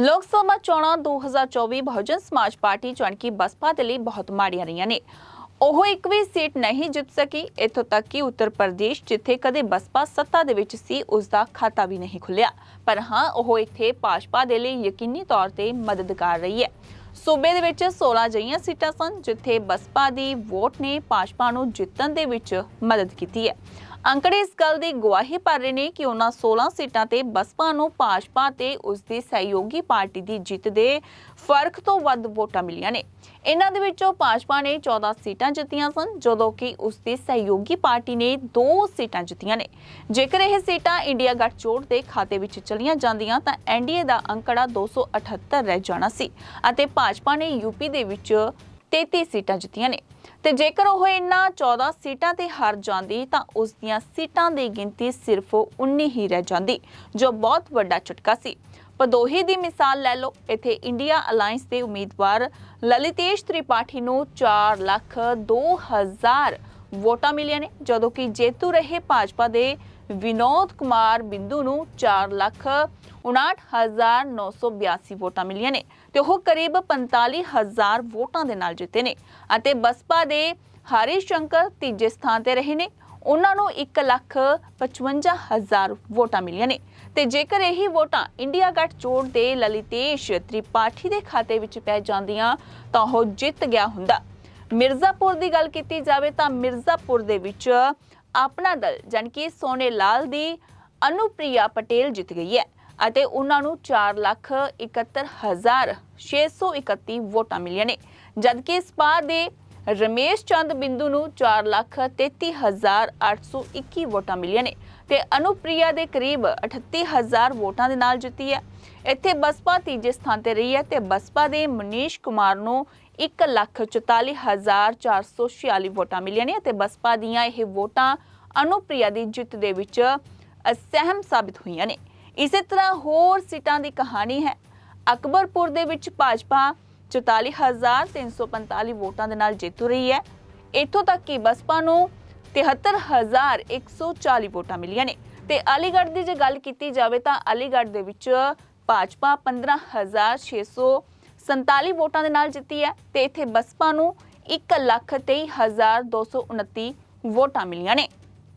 ਲੋਕ ਸਭਾ ਚੋਣਾਂ 2024 ਬਹੁਜਨ ਸਮਾਜ ਪਾਰਟੀ ਚੁਣਕੀ ਬਸਪਾ ਦੇ ਲਈ ਬਹੁਤ ਮਾੜੀਆਂ ਰਹੀਆਂ ਨੇ। ਉਹ ਇੱਕ ਵੀ ਸੀਟ ਨਹੀਂ ਜਿੱਤ ਸਕੀ। ਇੱਥੋਂ ਤੱਕ ਕਿ ਉੱਤਰ ਪ੍ਰਦੇਸ਼, ਜਿੱਥੇ ਕਦੇ ਬਸਪਾ ਸੱਤਾ ਦੇ ਵਿੱਚ ਸੀ ਉਸ ਦਾ ਖਾਤਾ ਵੀ ਨਹੀਂ ਖੁੱਲਿਆ। ਪਰ ਹਾਂ, ਉਹ ਇੱਥੇ ਭਾਜਪਾ ਦੇ ਲਈ ਯਕੀਨੀ ਤੌਰ ਤੇ ਮਦਦ ਕਰ ਰਹੀ ਹੈ। ਸੂਬੇ ਦੇ ਵਿੱਚ 16 ਜਈਆਂ ਸੀਟਾਂ ਸਨ, ਜਿੱਥੇ ਬਸਪਾ ਦੀ ਵੋਟ ਨੇ ਭਾਜਪਾ ਨੂੰ ਜਿੱਤਣ ਦੇ ਵਿੱਚ ਮਦਦ ਕੀਤੀ ਹੈ। ਅੰਕੜੇ ਇਸ ਗੱਲ ਦੀ ਗਵਾਹੀ ਭਰ ਰਹੇ ਨੇ ਕਿ ਉਹਨਾਂ 16 ਸੀਟਾਂ ਤੇ ਬਸਪਾ ਨੂੰ ਭਾਜਪਾ ਤੇ ਉਸ ਦੀ ਸਹਿਯੋਗੀ ਪਾਰਟੀ ਦੀ ਜਿੱਤ ਦੇ ਫ਼ਰਕ ਤੋਂ ਵੱਧ ਵੋਟਾਂ ਮਿਲੀਆਂ ਨੇ। ਇਹਨਾਂ ਦੇ ਵਿੱਚੋਂ ਭਾਜਪਾ ਨੇ 14 ਸੀਟਾਂ ਜਿੱਤੀਆਂ ਸਨ, ਜਦੋਂ ਕਿ ਉਸ ਦੀ ਸਹਿਯੋਗੀ ਪਾਰਟੀ ਨੇ 2 ਸੀਟਾਂ ਜਿੱਤੀਆਂ ਨੇ। ਜੇਕਰ ਇਹ ਸੀਟਾਂ ਇੰਡੀਆ ਗੱਠਜੋੜ ਦੇ ਖਾਤੇ ਵਿੱਚ ਚਲੀਆਂ ਜਾਂਦੀਆਂ ਤਾਂ ਐਨਡੀਏ ਦਾ ਅੰਕੜਾ 278 ਰਹਿ ਜਾਣਾ ਸੀ ਅਤੇ ਭਾਜਪਾ ਨੇ ਯੂਪੀ ਦੇ ਵਿੱਚ 33 ਸੀਟਾਂ ਜਿੱਤੀਆਂ ਨੇ। ਤੇ ਜੇਕਰ ਉਹ ਇਹਨਾਂ 14 ਸੀਟਾਂ ਤੇ ਹਾਰ ਜਾਂਦੀ, ਤਾਂ ਉਸ ਦੀਆਂ ਸੀਟਾਂ ਦੀ ਗਿਣਤੀ ਸਿਰਫ 19 ਹੀ ਰਹਿ ਜਾਂਦੀ, ਜੋ ਬਹੁਤ ਵੱਡਾ ਝਟਕਾ ਸੀ। ਪਦੋਹੀ ਦੀ ਮਿਸਾਲ ਲੈ ਲਓ, ਇੱਥੇ ਇੰਡੀਆ ਅਲਾਈਅੰਸ ਦੇ ਉਮੀਦਵਾਰ ਲਲਿਤੇਸ਼ ਤ੍ਰਿਪਾਠੀ ਨੂੰ 4 ਲੱਖ 2000 ਵੋਟਾਂ ਮਿਲੀਆਂ ਨੇ, ਜਦੋਂ ਕਿ ਜੇਤੂ ਰਹੇ ਭਾਜਪਾ ਦੇ ਵਿਨੋਦ ਕੁਮਾਰ ਬਿੰਦੂ ਨੂੰ 4 ਲੱਖ 59982 ਵੋਟਾਂ ਮਿਲੀਆਂ ਨੇ ਤੇ ਉਹ ਕਰੀਬ 45000 ਵੋਟਾਂ ਦੇ ਨਾਲ ਜਿੱਤੇ ਨੇ ਅਤੇ ਬਸਪਾ ਦੇ ਹਰੀ ਸ਼ੰਕਰ ਤੀਜੇ ਸਥਾਨ ਤੇ ਰਹੇ ਨੇ। ਉਹਨਾਂ ਨੂੰ 1 ਲੱਖ 55000 ਵੋਟਾਂ ਮਿਲੀਆਂ ਨੇ ਤੇ ਜੇਕਰ ਇਹੀ ਵੋਟਾਂ ਇੰਡੀਆ ਗੱਠ ਜੋੜ ਦੇ ਲਲਿਤੇਸ਼ ਤ੍ਰਿਪਾਠੀ ਦੇ ਖਾਤੇ ਵਿੱਚ ਪੈ ਜਾਂਦੀਆਂ ਤਾਂ ਉਹ ਜਿੱਤ ਗਿਆ ਹੁੰਦਾ। ਮਿਰਜ਼ਾਪੁਰ ਦੀ ਗੱਲ ਕੀਤੀ ਜਾਵੇ ਤਾਂ ਮਿਰਜ਼ਾਪੁਰ ਦੇ ਵਿੱਚ ਆਪਣਾ ਦਲ ਜਾਣੀ ਕਿ ਸੋਨੇ ਲਾਲ ਦੀ ਅਨੁਪ੍ਰਿਆ ਪਟੇਲ ਜਿੱਤ ਗਈ ਹੈ ਅਤੇ ਉਹਨਾਂ ਨੂੰ 471631 ਵੋਟਾਂ ਮਿਲੀਆਂ ਨੇ। ਜਦਕਿ ਸਪਾ ਦੇ ਰਮੇਸ਼ ਚੰਦ ਬਿੰਦੂ ਨੂੰ 433821 ਵੋਟਾਂ ਮਿਲੀਆਂ ਨੇ ਤੇ ਅਨੁਪ੍ਰਿਆ ਦੇ ਕਰੀਬ 38000 ਵੋਟਾਂ ਦੇ ਨਾਲ ਜਿੱਤੀ ਹੈ। ਇੱਥੇ ਬਸਪਾ ਤੀਜੇ ਸਥਾਨ ਤੇ ਰਹੀ ਹੈ ਤੇ ਬਸਪਾ ਦੇ ਮਨੀਸ਼ ਕੁਮਾਰ ਨੂੰ 144446 ਵੋਟਾਂ ਮਿਲੀਆਂ ਨੇ ਅਤੇ ਬਸਪਾ ਦੀਆਂ ਇਹ ਵੋਟਾਂ ਅਨੁਪ੍ਰਿਆ ਦੀ ਜਿੱਤ ਦੇ ਵਿੱਚ ਅਸਹਿਮ ਸਾਬਿਤ ਹੋਈਆਂ ਨੇ। ਇਸੇ ਤਰ੍ਹਾਂ ਹੋਰ ਸੀਟਾਂ ਦੀ ਕਹਾਣੀ ਹੈ। ਅਕਬਰਪੁਰ ਦੇ ਵਿੱਚ ਭਾਜਪਾ 44345 ਵੋਟਾਂ ਦੇ ਨਾਲ ਜੇਤੂ ਰਹੀ ਹੈ। ਇੱਥੋਂ ਤੱਕ ਕਿ ਬਸਪਾ ਨੂੰ 73140 ਵੋਟਾਂ ਮਿਲੀਆਂ ਨੇ। ਤੇ ਅਲੀਗੜ੍ਹ ਦੀ ਜੇ ਗੱਲ ਕੀਤੀ ਜਾਵੇ ਤਾਂ ਅਲੀਗੜ੍ਹ ਦੇ ਵਿੱਚ ਭਾਜਪਾ 15647 ਵੋਟਾਂ ਦੇ ਨਾਲ ਜਿੱਤੀ ਹੈ ਤੇ ਇੱਥੇ ਬਸਪਾ ਨੂੰ 123229 ਵੋਟਾਂ ਮਿਲੀਆਂ ਨੇ।